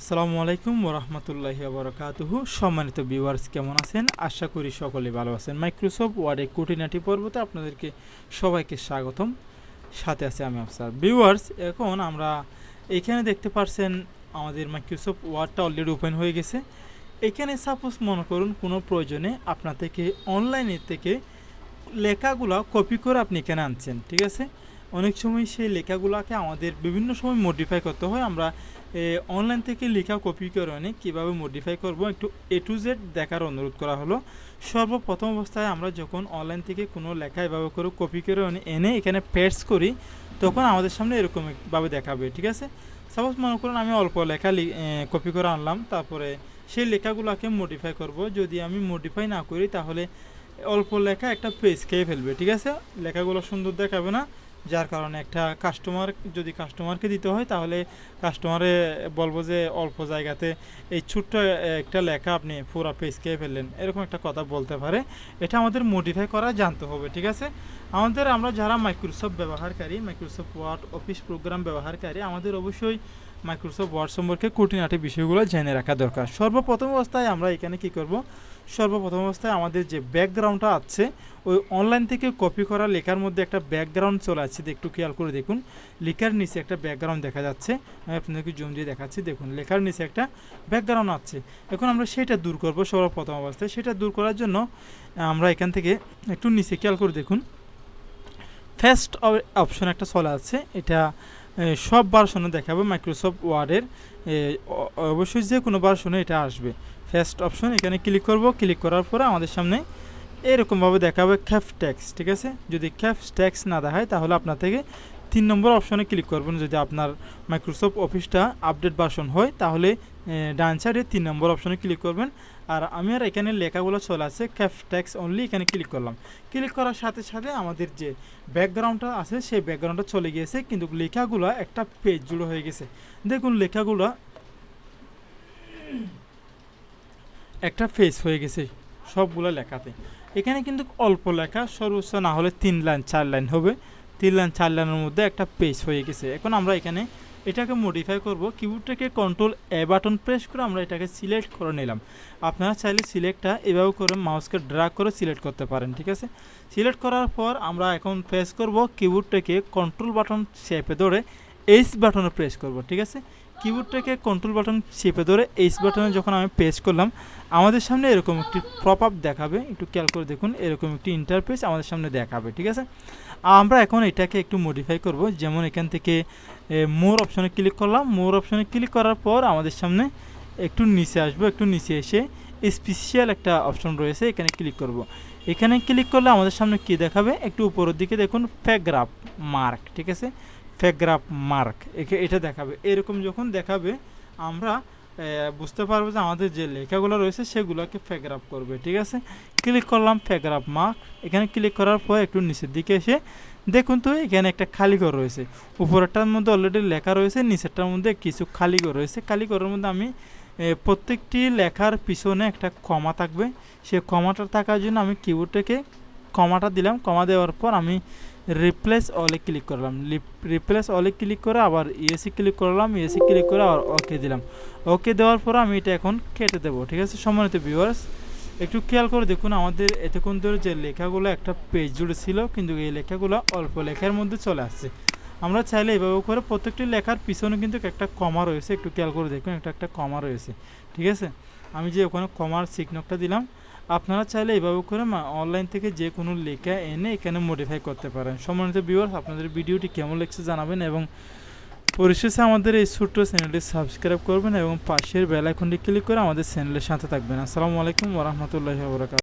আসসালামু আলাইকুম ওরহমতুল্লাহি বরকাতুহু সম্মানিত ভিউয়ার্স কেমন আছেন? আশা করি সকলে ভালো আছেন। মাইক্রোসফট ওয়ার্ডে কুটিনাটি পর্বতে আপনাদেরকে সবাইকে স্বাগতম। সাথে আছে আমি আফসার ভিউয়ার্স এখন আমরা এখানে দেখতে পারছেন, আমাদের মাইক্রোসফট ওয়ার্ডটা অলরেডি ওপেন হয়ে গেছে। এখানে সাপোজ মনে করুন, কোনো প্রয়োজনে আপনার থেকে অনলাইনের থেকে লেখাগুলো কপি করে আপনি এখানে আনছেন, ঠিক আছে? অনেক সময় সেই লেখাগুলোকে আমাদের বিভিন্ন সময় মডিফাই করতে হয়। আমরা অনলাইন থেকে লেখা কপি করে এনে কীভাবে মডিফাই করব একটু এ টু জেড দেখার অনুরোধ করা হলো। সর্বপ্রথম অবস্থায় আমরা যখন অনলাইন থেকে কোনো লেখা এভাবে করে কপি করে এনে এখানে পেস্ট করি, তখন আমাদের সামনে এরকমভাবে দেখাবে, ঠিক আছে? সাপোজ মনে করুন আমি অল্প লেখা কপি করে আনলাম, তারপরে সেই লেখাগুলোকে মডিফাই করব। যদি আমি মডিফাই না করি তাহলে অল্প লেখা একটা পেজ খেয়ে ফেলবে, ঠিক আছে? লেখাগুলো সুন্দর দেখাবে না। যার কারণে একটা কাস্টমার যদি কাস্টমারকে দিতে হয়, তাহলে কাস্টমারে বলব যে অল্প জায়গাতে এই ছোট্ট একটা লেখা আপনি পুরো পেজ খেয়ে ফেললেন। এরকম একটা কথা বলতে পারে। এটা আমাদের মডিফাই করা জানতে হবে, ঠিক আছে? আমাদের আমরা যারা মাইক্রোসফট ব্যবহারকারী মাইক্রোসফট ওয়ার্ড অফিস প্রোগ্রাম ব্যবহারকারী, আমাদের অবশ্যই মাইক্রোসফট ওয়ার্ড সম্পর্কে খুঁটিনাটি বিষয়গুলো জেনে রাখা দরকার। সর্বপ্রথম অবস্থায় আমরা এখানে কি করব? সর্বপ্রথম অবস্থায় আমাদের যে ব্যাকগ্রাউন্ডটা আছে, ওই অনলাইন থেকে কপি করা লেখার মধ্যে একটা ব্যাকগ্রাউন্ড চলে আসছে। একটু খেয়াল করে দেখুন। লেখার নিচে একটা ব্যাকগ্রাউন্ড দেখা যাচ্ছে। আমি আপনাদেরকে জুম দিয়ে দেখাচ্ছি। দেখুন, লেখার নিচে একটা ব্যাকগ্রাউন্ড আছে। এখন আমরা সেটা দূর করব সর্বপ্রথম অবস্থায়। সেটা দূর করার জন্য আমরা এখান থেকে একটু নিচে খেয়াল করে দেখুন। ফার্স্ট অপশন একটা চলে আছে এটা সব ভার্সনে দেখাবে মাইক্রোসফট ওয়ার্ডের অবশ্যই যে কোনো ভার্সনে এটা আসবে। ফার্স্ট অপশন এখানে ক্লিক করব ক্লিক করার পরে আমাদের সামনে এরকমভাবে দেখাবে ক্যাফ ট্যাক্স ঠিক আছে? যদি ক্যাফ ট্যাক্স না দেখায়, তাহলে আপনার থেকে তিন নম্বর অপশনে ক্লিক করবেন। যদি আপনার মাইক্রোসফট অফিসটা আপডেট ভার্সন হয়, তাহলে ডান সাইডে তিন নম্বর অপশনে ক্লিক করবেন। আর আমি আর এখানে লেখাগুলো চলে আছে ক্যাফ ট্যাক্স অনলি এখানে ক্লিক করলাম। ক্লিক করার সাথে সাথে আমাদের যে ব্যাকগ্রাউন্ডটা আছে, সেই ব্যাকগ্রাউন্ডটা চলে গিয়েছে, কিন্তু লেখাগুলো একটা পেজ জুড়ে হয়ে গেছে। দেখুন লেখাগুলো একটা ফেস হয়ে গেছে সবগুলো লেখাতে। এখানে কিন্তু অল্প লেখা, সর্বোচ্চ না হলে তিন লাইন, চার লাইন হবে। তিন লাইন, চার লাইনের মধ্যে একটা পেজ হয়ে গেছে। এখন আমরা এখানে এটাকে মডিফাই করব কিবোর্ডটাকে কন্ট্রোল এ বাটন প্রেস করে আমরা এটাকে সিলেক্ট করে নিলাম। আপনারা চাইলে সিলেক্টটা এভাবে করে মাউসকে ড্রাগ করে সিলেক্ট করতে পারেন, ঠিক আছে? সিলেক্ট করার পর আমরা এখন প্রেস করব কিবোর্ডটাকে কন্ট্রোল বাটন চেপে ধরে এইচ বাটনে প্রেস করব, ঠিক আছে? কিবোর্ডটাকে কন্ট্রোল বাটন চেপে ধরে এইচ বাটনে যখন আমি প্রেস করলাম, আমাদের সামনে এরকম একটি প্রপ আপ দেখাবে। একটু খেয়াল করে দেখুন, এরকম একটি ইন্টারফেস আমাদের সামনে দেখাবে, ঠিক আছে? আমরা এখন এটাকে একটু মডিফাই করব। যেমন এখান থেকে মোর অপশনে ক্লিক করলাম। মোর অপশনে ক্লিক করার পর আমাদের সামনে একটু নিচে আসব, একটু নিচে এসে স্পেশাল একটা অপশন রয়েছে, এখানে ক্লিক করব। এখানে ক্লিক করলে আমাদের সামনে কি দেখাবে? একটু উপরের দিকে দেখুন প্যাগ্রাফ মার্ক ঠিক আছে? প্যাগ্রাফ মার্ক একে এটা দেখাবে। এরকম যখন দেখাবে, আমরা বুঝতে পারব যে আমাদের যে লেখাগুলো রয়েছে সেগুলোকে প্যাগ্রাফ করবে, ঠিক আছে? ক্লিক করলাম প্যাগ্রাফ মার্ক এখানে ক্লিক করার পর একটু নিচের দিকে এসে দেখুন তো, এখানে একটা খালি ঘর রয়েছে। উপরেরটার মধ্যে অলরেডি লেখা রয়েছে, নিচেরটার মধ্যে কিছু খালি ঘর রয়েছে। খালি ঘরের মধ্যে আমি প্রত্যেকটি লেখার পিছনে একটা কমা থাকবে। সে কমাটা থাকার জন্য আমি কিবোর্ডটাকে কমাটা দিলাম, কমা দেওয়ার পর আমি রিপ্লেস অলে ক্লিক করলাম। রিপ্লেস অলে ক্লিক করে আবার ইএসি ক্লিক করলাম ইএসি ক্লিক করে আবার ওকে দিলাম। ওকে দেওয়ার পর আমি এটা এখন কেটে দেবো, ঠিক আছে? সম্মানিত ভিউয়ার্স একটু খেয়াল করে দেখুন, আমাদের এতক্ষণ ধরে যে লেখাগুলো একটা পেজ জুড়ে ছিল, কিন্তু এই লেখাগুলো অল্প লেখার মধ্যে চলে আসছে। আমরা চাইলে এভাবে করে প্রত্যেকটি লেখার পিছনে কিন্তু একটা কমা রয়েছে, একটু খেয়াল করে দেখুন, একটা একটা কমা রয়েছে, ঠিক আছে? আমি যে ওখানে কমার সিগনকটা দিলাম আপনারা চাইলে এভাবে করে অনলাইন থেকে যে কোনো লেখা এনে এখানে মডিফাই করতে পারেন। সম্মানিত ভিউয়ার্স আপনাদের ভিডিওটি কেমন লেগেছে জানাবেন এবং পরিশেষে আমাদের এই ছোট্ট চ্যানেলটি সাবস্ক্রাইব করবেন এবং পাশের বেল আইকনটি ক্লিক করে আমাদের চ্যানেলের সাথে থাকবেন। আসসালামু আলাইকুম ওরহমতুল্লাহ ওবরাকাত